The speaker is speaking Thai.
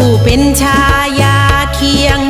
ผู้เป็นชายาเคียง